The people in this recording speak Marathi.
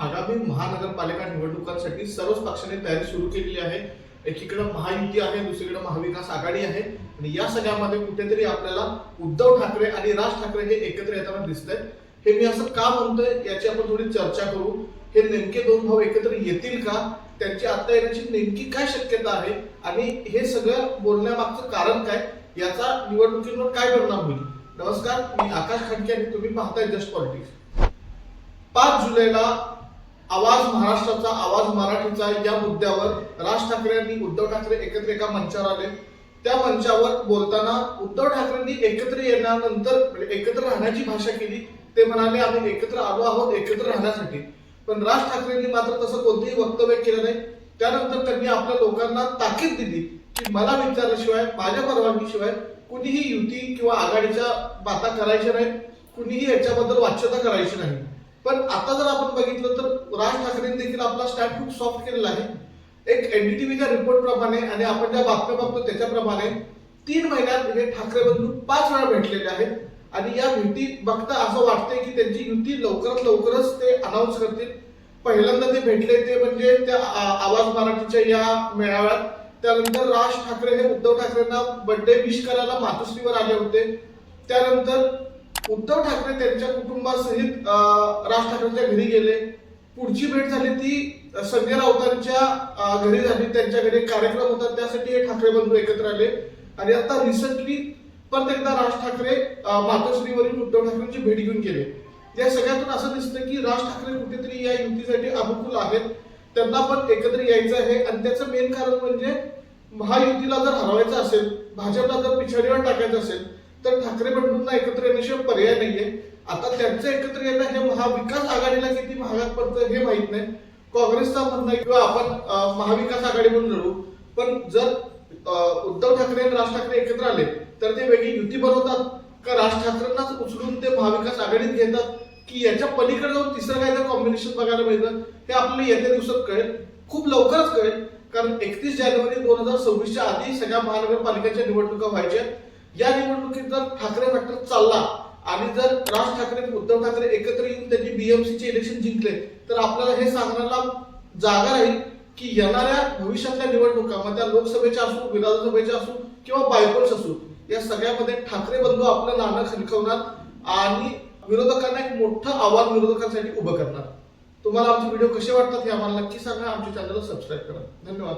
आगामी महानगरपालिका निवडणुकांसाठी सर्वच पक्षाने तयारी सुरू केलेली आहे. एकीकडे महायुती आहे दुसरीकडे महाविकास आघाडी आहे. आणि या सगळ्यामध्ये कुठेतरी आपल्याला उद्धव ठाकरे आणि राज ठाकरे हे एकत्र येताना दिसत हे मी असं का म्हणतोय? याची आपण थोडी चर्चा करू. हे नेमके दोन भाऊ एकत्र येतील का? त्यांची आता येण्याची नेमकी काय शक्यता आहे? आणि हे सगळं बोलण्यामागचं कारण काय? याचा निवडणुकीवर काय परिणाम होईल? नमस्कार मी आकाश खडके आणि तुम्ही पाहताय जस्ट पॉलिटिक्स. पाच जुलैला आवाज महाराष्ट्राचा आवाज मराठीचा या मुद्द्यावर राज ठाकरे आणि उद्धव ठाकरे एकत्र एका मंचावर आले. त्या मंचावर बोलताना उद्धव ठाकरेंनी एकत्र येण्यानंतर म्हणजे एकत्र राहण्याची भाषा केली. ते म्हणाले आम्ही एकत्र आलो आहोत एकत्र राहण्यासाठी. पण राज ठाकरेंनी मात्र तसं कोणतेही वक्तव्य केलं नाही. त्यानंतर त्यांनी आपल्या लोकांना ताकीद दिली की मला विचारल्याशिवाय माझ्या परवानगीशिवाय कुणीही युती किंवा आघाडीच्या बाता करायच्या नाहीत. कुणीही याच्याबद्दल वाच्यता करायची नाही. पण आता जर आपण बघितलं तर राज ठाकरेंनी देखील आपला स्टँड खूप सॉफ्ट केलेला आहे. एक एनडीटीव्हीच्या रिपोर्ट प्रमाणे आणि आपण ज्या बातम्या बघतो त्याच्याप्रमाणे तीन महिन्यात हे ठाकरे बंधू पाच वेळा भेटलेले आहेत. आणि या भेटी बघता असं वाटतंय की त्यांची युती लवकरात लवकरच ते अनाऊन्स करतील. पहिल्यांदा ते भेटले ते म्हणजे त्या आ- आवाज मराठीच्या या मेळाव्यात. त्यानंतर राज ठाकरे हे उद्धव ठाकरेंना बर्थडे विश करायला मातोश्रीवर आले होते. त्यानंतर उद्धव ठाकरे त्यांच्या कुटुंबासहित राज ठाकरेंच्या घरी गेले. पुढची भेट झाली ती संजय राऊतांच्या घरी झाली. त्यांच्या घरी कार्यक्रम होता. त्यासाठी हे ठाकरे बंधू एकत्र आले. आणि आता रिसेंटली परत एकदा राज ठाकरे मातोश्रीवरील उद्धव ठाकरेंची भेट घेऊन गेले. या सगळ्यातून असं दिसतं की राज ठाकरे कुठेतरी या युतीसाठी अनुकूल आहेत. त्यांना पण एकत्र यायचं आहे. आणि त्याचं मेन कारण म्हणजे महायुतीला जर हरवायचं असेल भाजपला जर पिछाडीवर टाकायचं असेल तर ठाकरे बंधूंना एकत्र येण्याशिवाय पर्याय नाहीये. आता त्यांचं एकत्र येणं हे महाविकास आघाडीला किती महागात पडतं हे माहीत नाही. काँग्रेसचा म्हणणं आहे किंवा आपण महाविकास आघाडी म्हणून लढू. पण जर उद्धव ठाकरे आणि राज ठाकरे एकत्र आले तर ते वेगळी युती बनवतात. का राज ठाकरेंनाच उचलून ते महाविकास आघाडीत घेतात? की याच्या पलीकडे जाऊन तिसरं काय कॉम्बिनेशन बघायला मिळतं? हे आपल्याला येत्या दिवसात कळेल. खूप लवकरच कळेल. कारण एकतीस जानेवारी दोन हजार सव्वीसच्या आधी सगळ्या महानगरपालिकेच्या निवडणुका व्हायच्या. या निवडणुकीत जर ठाकरे फॅक्टर चालला आणि जर राज ठाकरे उद्धव ठाकरे एकत्र येऊन त्यांनी बीएमसीचे इलेक्शन जिंकले तर आपल्याला हे सांगण्याला जागा राहील की येणाऱ्या भविष्यातल्या निवडणुका मग त्या लोकसभेच्या असू विधानसभेच्या असू किंवा बायपोल्स असू या सगळ्यामध्ये ठाकरे बंधू आपलं नाणं खणखवणार आणि विरोधकांना एक मोठं आव्हान विरोधकांसाठी उभं करणार. तुम्हाला आमचे व्हिडिओ कसे वाटतात हे आम्हाला नक्की सांगा. आमच्या चॅनलला सबस्क्राईब करा. धन्यवाद.